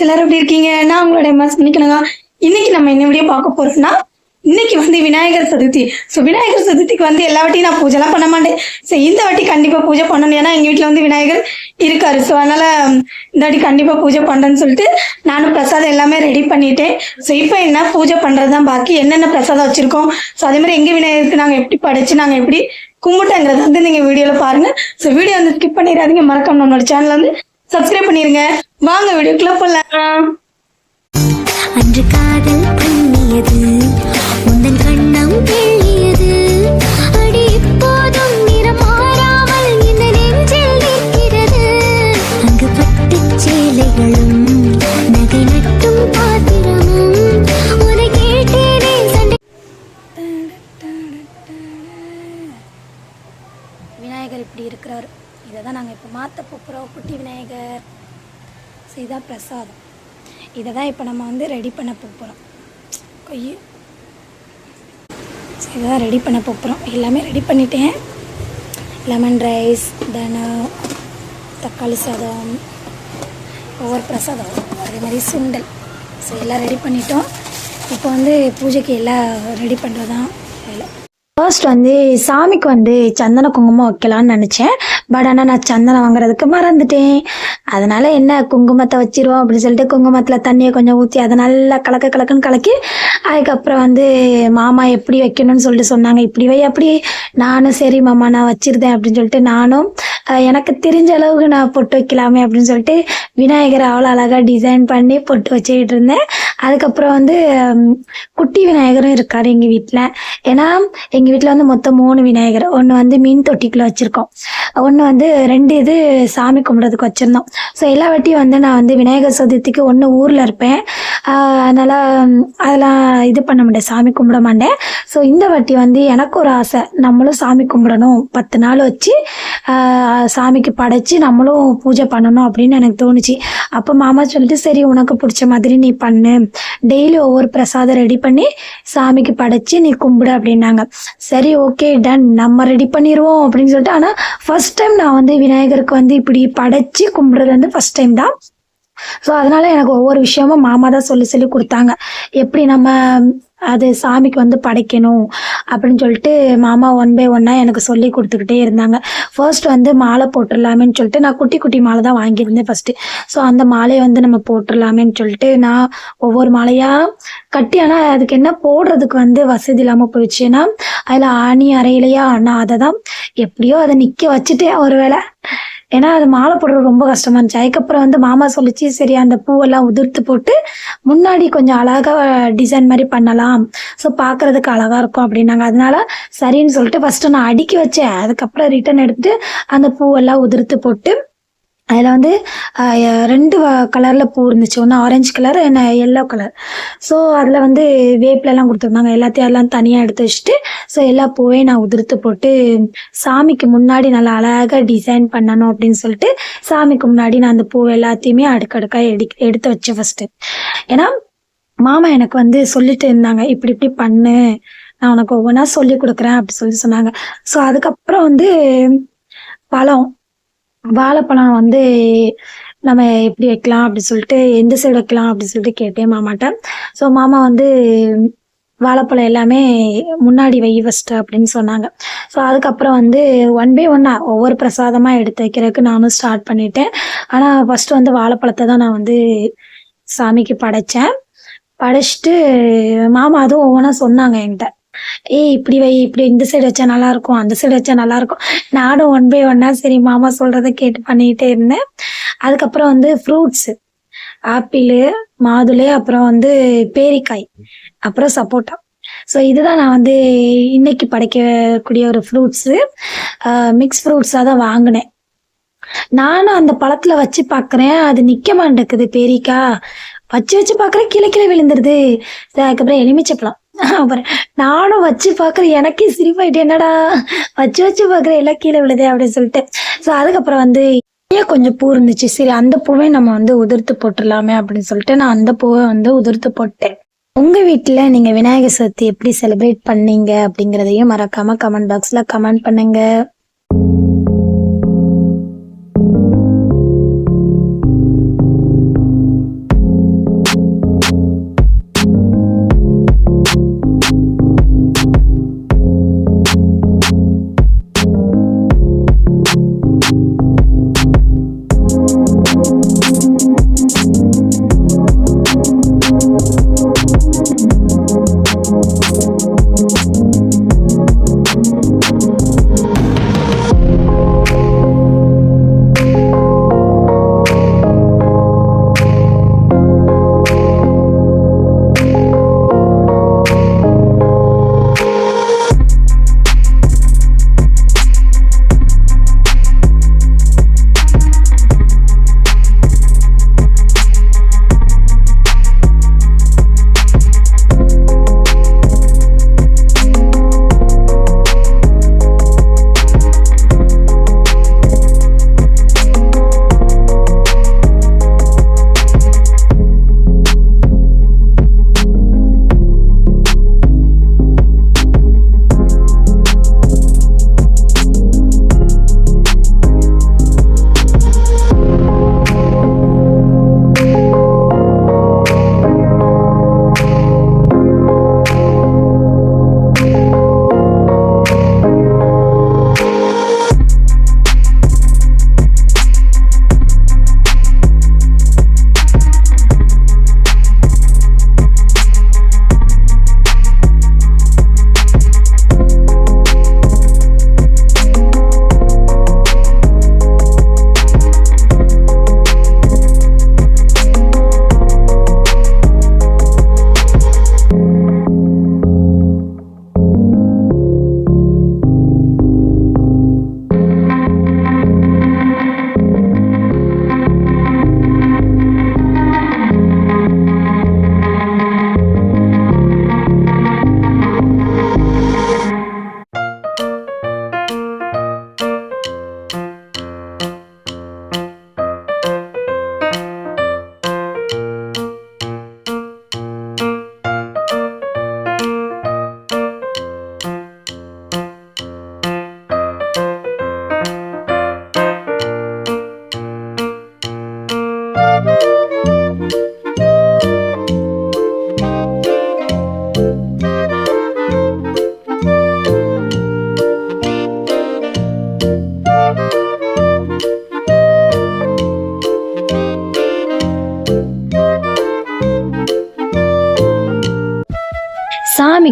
Friends எல்லாரும் எப்படி இருக்கீங்க? நான் உங்களுடைய மஸ் பண்ணிக்கணுங்க இன்னைக்கு நம்ம என்ன வீடியோ பார்க்க போறோம்னா இன்னைக்கு வந்து விநாயகர் சதுர்த்தி. ஸோ விநாயகர் சதுர்த்திக்கு வந்து எல்லா வாட்டியும் நான் பூஜைலாம் பண்ண மாட்டேன். ஸோ இந்த வாட்டி கண்டிப்பாக பூஜை பண்ணணும். ஏன்னா எங்கள் வீட்டில் வந்து விநாயகர் இருக்காரு. ஸோ அதனால இந்த வாட்டி கண்டிப்பாக பூஜை பண்ணுறேன்னு சொல்லிட்டு நானும் பிரசாதம் எல்லாமே ரெடி பண்ணிட்டேன். ஸோ இப்போ என்ன பூஜை பண்ணுறது தான் பாக்கி. என்னென்ன பிரசாதம் வச்சுருக்கோம்? ஸோ அதே மாதிரி எங்கள் விநாயகருக்கு நாங்கள் எப்படி படைச்சு நாங்கள் எப்படி கும்பிட்டேங்கிறது வந்து நீங்கள் வீடியோவில் பாருங்கள் ஸோ வீடியோ வந்து ஸ்கிப் பண்ணிடாதீங்க. மறக்காம நம்மளோட சேனல் வந்து சப்ஸ்கிரைப் பண்ணிருங்க. வாங்க வீடியோக்குள்ள போலாம். அன்று காதல் பண்ணியது உந்தன் கண்ணம் கிள்ளியது அடி இப்போதும் நிறம் மாறாமல் இந்த நெஞ்சில் நிற்கிறது. அங்கு பட்டுச் சேலைகளும் நகை நட்டும் பாத்திரமும். உன்னை கேட்டேனே சண்டை. விநாயகர் இப்படி இருக்கிறாரு. இதை தான் நாங்கள் இப்போ மாற்ற போகிறோம் குட்டி விநாயகர். ஸோ இதான் பிரசாதம். இதை தான் இப்போ நம்ம வந்து ரெடி பண்ண போகிறோம் கொய்யு ஸோ இதான் ரெடி பண்ண போகிறோம் எல்லாமே ரெடி பண்ணிட்டேன். லெமன் ரைஸ் தென் தக்காளி சாதம் ஒவ்வொரு பிரசாதம் அதே மாதிரி சுண்டல். ஸோ எல்லாம் ரெடி பண்ணிட்டோம். இப்போ வந்து பூஜைக்கு எல்லாம் ரெடி பண்ணுறது தான் ஃபர்ஸ்ட் வந்து சாமிக்கு வந்து சந்தன குங்குமம் வைக்கலான்னு நினச்சேன். பட் ஆனால் நான் சந்தனம் வாங்குறதுக்கு மறந்துட்டேன். அதனால என்ன குங்குமத்தை வச்சிருவோம் அப்படின்னு சொல்லிட்டு குங்குமத்தில் தண்ணியை கொஞ்சம் ஊற்றி அதை நல்லா கலக்க கலக்குன்னு கலக்கி அதுக்கப்புறம் வந்து மாமா எப்படி வைக்கணும்னு சொல்லிட்டு சொன்னாங்க. இப்படி வை அப்படி. நானும் சரி மாமா நான் வச்சிருந்தேன் அப்படின்னு சொல்லிட்டு நானும் எனக்கு தெரிஞ்ச அளவுக்கு நான் பொட்டு வைக்கலாமே அப்படின்னு சொல்லிட்டு விநாயகரை அவ்வளோ அழகாக டிசைன் பண்ணி பொட்டு வச்சுக்கிட்டு இருந்தேன். அதுக்கப்புறம் வந்து குட்டி விநாயகரும் இருக்கார் எங்கள் வீட்டில் ஏன்னா எங்கள் வீட்டில் வந்து மொத்தம் மூணு விநாயகர். ஒன்று வந்து மீன் தொட்டிக்குள்ளே வச்சுருக்கோம். ஒன்று வந்து ரெண்டு இது சாமி கும்பிட்றதுக்கு வச்சுருந்தோம். ஸோ எல்லா வாட்டியும் வந்து நான் வந்து விநாயகர் சதுர்த்திக்கு ஒன்று ஊரில் இருப்பேன். அதனால் அதெல்லாம் இது பண்ண மாட்டேன் சாமி கும்பிட மாட்டேன். ஸோ இந்த வாட்டி வந்து எனக்கு ஒரு ஆசை. நம்மளும் சாமி கும்பிடணும். பத்து நாள் வச்சு சாமிக்கு படைச்சி நம்மளும் பூஜை பண்ணணும் அப்படின்னு எனக்கு தோணுச்சு. அப்போ மாமா சொல்லிட்டு சரி உனக்கு பிடிச்ச மாதிரி நீ பண்ணு. டெய்லி ஒவ்வொரு பிரசாதம் ரெடி பண்ணி சாமிக்கு படைச்சி நீ கும்பிடு அப்படின்னாங்க. சரி ஓகே டன் நம்ம ரெடி பண்ணிடுவோம் அப்படின்னு சொல்லிட்டு. ஆனால் ஃபர்ஸ்ட் டைம் நான் வந்து விநாயகருக்கு வந்து இப்படி படைச்சி கும்பிடுறது வந்து ஃபர்ஸ்ட் டைம் தான். ஸோ அதனால எனக்கு ஒவ்வொரு விஷயமும் மாமா தான் சொல்லி சொல்லி கொடுத்தாங்க. எப்படி நம்ம அது சாமிக்கு வந்து படைக்கணும் அப்படின்னு சொல்லிட்டு மாமா ஒன் பை ஒன்னாக எனக்கு சொல்லி கொடுத்துக்கிட்டே இருந்தாங்க. ஃபர்ஸ்ட் வந்து மாலை போட்டுடலாமேன்னு சொல்லிட்டு நான் குட்டி குட்டி மாலை தான் வாங்கியிருந்தேன் ஃபர்ஸ்ட் ஸோ அந்த மாலையை வந்து நம்ம போட்டுடலாமேன்னு சொல்லிட்டு நான் ஒவ்வொரு மாலையாக கட்டி ஆனால் அதுக்கு என்ன போடுறதுக்கு வந்து வசதி இல்லாமல் போயிடுச்சு ஏன்னா அதில் ஆணி அறையிலையா நான் அதை தான் எப்படியோ அதை நிற்க வச்சுட்டேன் ஒரு வேளை. ஏன்னா அது மாலை போடுறது ரொம்ப கஷ்டமா இருந்துச்சு. அதுக்கப்புறம் வந்து மாமா சொல்லிச்சு சரி அந்த பூவெல்லாம் உதிர்த்து போட்டு முன்னாடி கொஞ்சம் அழகா டிசைன் மாதிரி பண்ணலாம். ஸோ பார்க்கறதுக்கு அழகா இருக்கும் அப்படின்னாங்க. அதனால சரின்னு சொல்லிட்டு ஃபர்ஸ்ட் நான் அடுக்கி வச்சேன். அதுக்கப்புறம் ரிட்டர்ன் எடுத்து அந்த பூவெல்லாம் உதிர்த்து போட்டு அதில் வந்து ரெண்டு கலரில் பூ இருந்துச்சு. ஒன்று ஆரஞ்சு கலர் என்ன எல்லோ கலர் ஸோ அதில் வந்து வேப்பிலெல்லாம் கொடுத்துருந்தாங்க. எல்லாத்தையும் எல்லாம் தனியாக எடுத்து வச்சுட்டு ஸோ எல்லா பூவையும் நான் உதிர்த்து போட்டு சாமிக்கு முன்னாடி நல்லா அழகாக டிசைன் பண்ணணும் அப்படின்னு சொல்லிட்டு சாமிக்கு முன்னாடி நான் அந்த பூ எல்லாத்தையுமே அடுக்கடுக்காக எடு எடுத்து வச்சேன் ஃபஸ்ட்டு ஏன்னா மாமா எனக்கு வந்து சொல்லிட்டு இருந்தாங்க இப்படி இப்படி பண்ணு. நான் உனக்கு ஒவ்வொன்றா சொல்லி கொடுக்குறேன் அப்படி சொல்லி சொன்னாங்க. ஸோ அதுக்கப்புறம் வந்து பழம். வாழைப்பழம் வந்து நம்ம எப்படி வைக்கலாம் அப்படி சொல்லிட்டு எந்த சைடு வைக்கலாம் அப்படி சொல்லிட்டு கேட்டேன் மாமாட்ட. ஸோ மாமா வந்து வாழைப்பழம் எல்லாமே முன்னாடி வை ஃபஸ்ட்டு அப்படின்னு சொன்னாங்க. ஸோ அதுக்கப்புறம் வந்து ஒன் பை ஒன்னா ஒவ்வொரு பிரசாதமாக எடுத்து வைக்கிறதுக்கு நானும் ஸ்டார்ட் பண்ணிட்டேன். ஆனால் ஃபஸ்ட்டு வந்து வாழைப்பழத்தை தான் நான் வந்து சாமிக்கு படைச்சேன். படைச்சிட்டு மாமா அதுவும் ஒவ்வொன்றா சொன்னாங்க என்கிட்ட. ஏய் இப்படி வை இப்படி இந்த சைடு வச்சா நல்லா இருக்கும் அந்த சைடு வச்சா நல்லா இருக்கும் நானும் ஒன் பை ஒன்னா சரி மாமா சொல்றத கேட்டு பண்ணிக்கிட்டே இருந்தேன். அதுக்கப்புறம் வந்து ஃப்ரூட்ஸ் ஆப்பிள் மாதுளை அப்புறம் வந்து பேரிக்காய் அப்புறம் சப்போட்டா. ஸோ இதுதான் நான் வந்து இன்னைக்கு படைக்கக்கூடிய ஒரு ஃப்ரூட்ஸு மிக்ஸ் ஃப்ரூட்ஸாக தான் வாங்கினேன். நானும் அந்த பழத்துல வச்சு பார்க்குறேன் அது நிற்க மாட்டேங்குது பேரிக்காய் வச்சு வச்சு பார்க்குறேன் கீழே கீழே விழுந்துருது. அதுக்கப்புறம் எலுமிச்சப்பழம் நானும் வச்சு பார்க்குறேன் எனக்கே சிரிப்பாயிட்டு என்னடா வச்சு வச்சு பார்க்குறேன் எல்லாம் கீழே விழுதே அப்படின்னு சொல்லிட்டு. ஸோ அதுக்கப்புறம் வந்து ஏன் கொஞ்சம் பூ இருந்துச்சு? சரி அந்த பூவை நம்ம வந்து உதிர்த்து போட்டுடலாமே அப்படின்னு சொல்லிட்டு நான் அந்த பூவை வந்து உதிர்த்து போட்டேன். உங்க வீட்டில் நீங்க விநாயகர் சதுர்த்தி எப்படி செலிப்ரேட் பண்ணீங்க அப்படிங்கிறதையும் மறக்காம கமெண்ட் பாக்ஸ்ல கமெண்ட் பண்ணுங்க.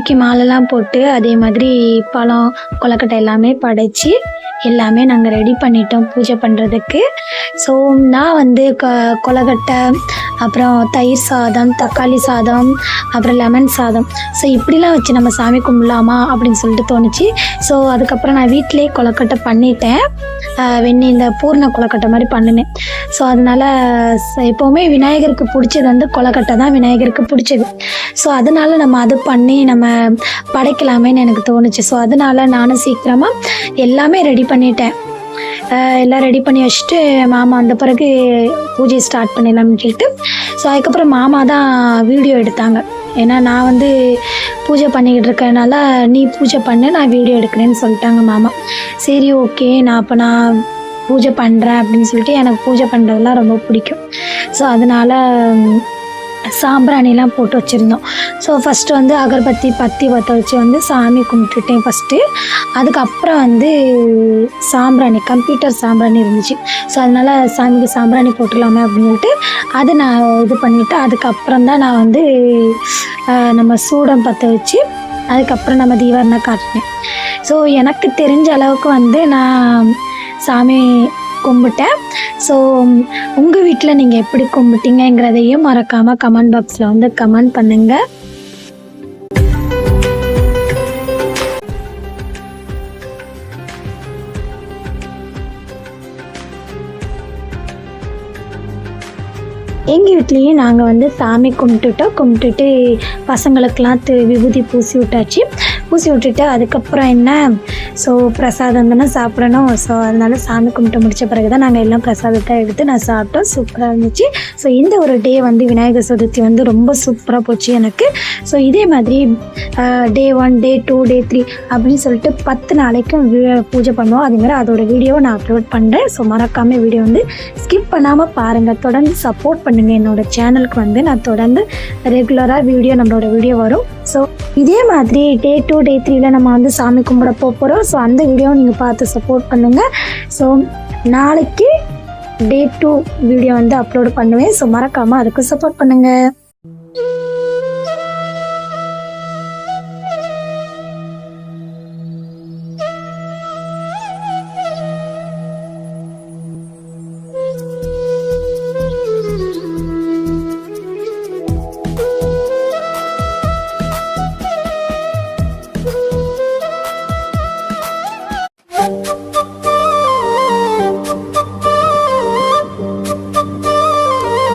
சாமிக்கு மாலைலாம் போட்டு அதே மாதிரி பழம் கொலக்கட்டை எல்லாமே படைச்சி எல்லாமே நாங்கள் ரெடி பண்ணிட்டோம் பூஜை பண்ணுறதுக்கு ஸோ நான் வந்து கொ கொலக்கட்டை அப்புறம் தயிர் சாதம் தக்காளி சாதம் அப்புறம் லெமன் சாதம். ஸோ இப்படிலாம் வச்சு நம்ம சாமி கும்பிடலாமா அப்படின்னு சொல்லிட்டு தோணுச்சு. ஸோ அதுக்கப்புறம் நான் வீட்டிலே கொலக்கட்டை பண்ணிட்டேன். வெண்ணி இந்த பூர்ண கொலக்கட்டை மாதிரி பண்ணினேன். ஸோ அதனால எப்போவுமே விநாயகருக்கு பிடிச்சது வந்து கொலக்கட்டை தான் விநாயகருக்கு பிடிச்சது. ஸோ அதனால நம்ம அது பண்ணி நம்ம படைக்கலாமேன்னு எனக்கு தோணுச்சு. ஸோ அதனால நானும் சீக்கிரமாக எல்லாமே ரெடி பண்ணிட்டேன். எல்லாம் ரெடி பண்ணி வச்சுட்டு மாமா வந்த பிறகு பூஜை ஸ்டார்ட் பண்ணிடலாம்னு சொல்லிட்டு. ஸோ அதுக்கப்புறம் மாமா தான் வீடியோ எடுத்தாங்க. ஏன்னா நான் வந்து பூஜை பண்ணிக்கிட்டு இருக்கனால நீ பூஜை பண்ணு நான் வீடியோ எடுக்கிறேன்னு சொல்லிட்டாங்க மாமா. சரி ஓகே நான் அப்போ நான் பூஜை பண்ணுறேன் அப்படின்னு சொல்லிட்டு எனக்கு பூஜை பண்ணுறதுலாம் ரொம்ப பிடிக்கும். ஸோ அதனால் சாம்பிராணிலாம் போட்டு வச்சுருந்தோம். ஸோ ஃபஸ்ட்டு வந்து அகர்பத்தி பத்தி பற்ற வச்சு வந்து சாமி கும்பிட்டுட்டேன் ஃபஸ்ட்டு அதுக்கப்புறம் வந்து சாம்பிராணி கம்ப்யூட்டர் சாம்பிராணி இருந்துச்சு. ஸோ அதனால் சாமிக்கு சாம்பிராணி போட்டுடலாமே அப்படின்னு சொல்லிட்டு அதை நான் இது பண்ணிவிட்டு அதுக்கப்புறம் தான் நான் வந்து நம்ம சூடம் பற்ற வச்சு அதுக்கப்புறம் நம்ம தீபாவளி காட்டினேன். ஸோ எனக்கு தெரிஞ்ச அளவுக்கு வந்து நான் சாமி கும்பிட்டேன். ஸோ உங்கள் வீட்டில் நீங்கள் எப்படி கும்பிட்டீங்கங்கிறதையும் மறக்காமல் கமெண்ட் பாக்ஸில் வந்து கமெண்ட் பண்ணுங்கள் எங்கள் வீட்லேயும் நாங்கள் வந்து சாமி கும்பிட்டுட்டோம். கும்பிட்டுட்டு பசங்களுக்கெல்லாம் விபூதி பூசி விட்டாச்சு. பூசி விட்டுட்டு அதுக்கப்புறம் என்ன? ஸோ பிரசாதம் தானே சாப்பிடணும். ஸோ அதனால சாமி கும்பிட்டு முடிச்ச பிறகு தான் நாங்கள் எல்லாம் பிரசாதத்தை எடுத்து நான் சாப்பிட்டோம். சூப்பராக இருந்துச்சு. ஸோ இந்த ஒரு டே வந்து விநாயகர் சதுர்த்தி வந்து ரொம்ப சூப்பராக போச்சு எனக்கு. ஸோ இதே மாதிரி day one day two day three அப்படின்னு சொல்லிட்டு பத்து நாளைக்கும் பூஜை பண்ணுவோம். அதுமாதிரி அதோட வீடியோவை நான் அப்லோட் பண்ணுறேன் ஸோ மறக்காமல் வீடியோ வந்து ஸ்கிப் பண்ணாமல் பாருங்கள் தொடர்ந்து சப்போர்ட் பண்ணுங்கள் என்னோட சேனலுக்கு வந்து நான் தொடர்ந்து ரெகுலராக வீடியோ நம்மளோட வீடியோ வரும். ஸோ இதே மாதிரி டே டூ டே த்ரீல நம்ம வந்து சாமி கும்பிட போகிறோம் ஸோ அந்த வீடியோவை நீங்கள் பார்த்து சப்போர்ட் பண்ணுங்கள் ஸோ நாளைக்கு டே டூ வீடியோ வந்து அப்லோட் பண்ணுவேன். ஸோ மறக்காமல் அதுக்கு சப்போர்ட் பண்ணுங்கள்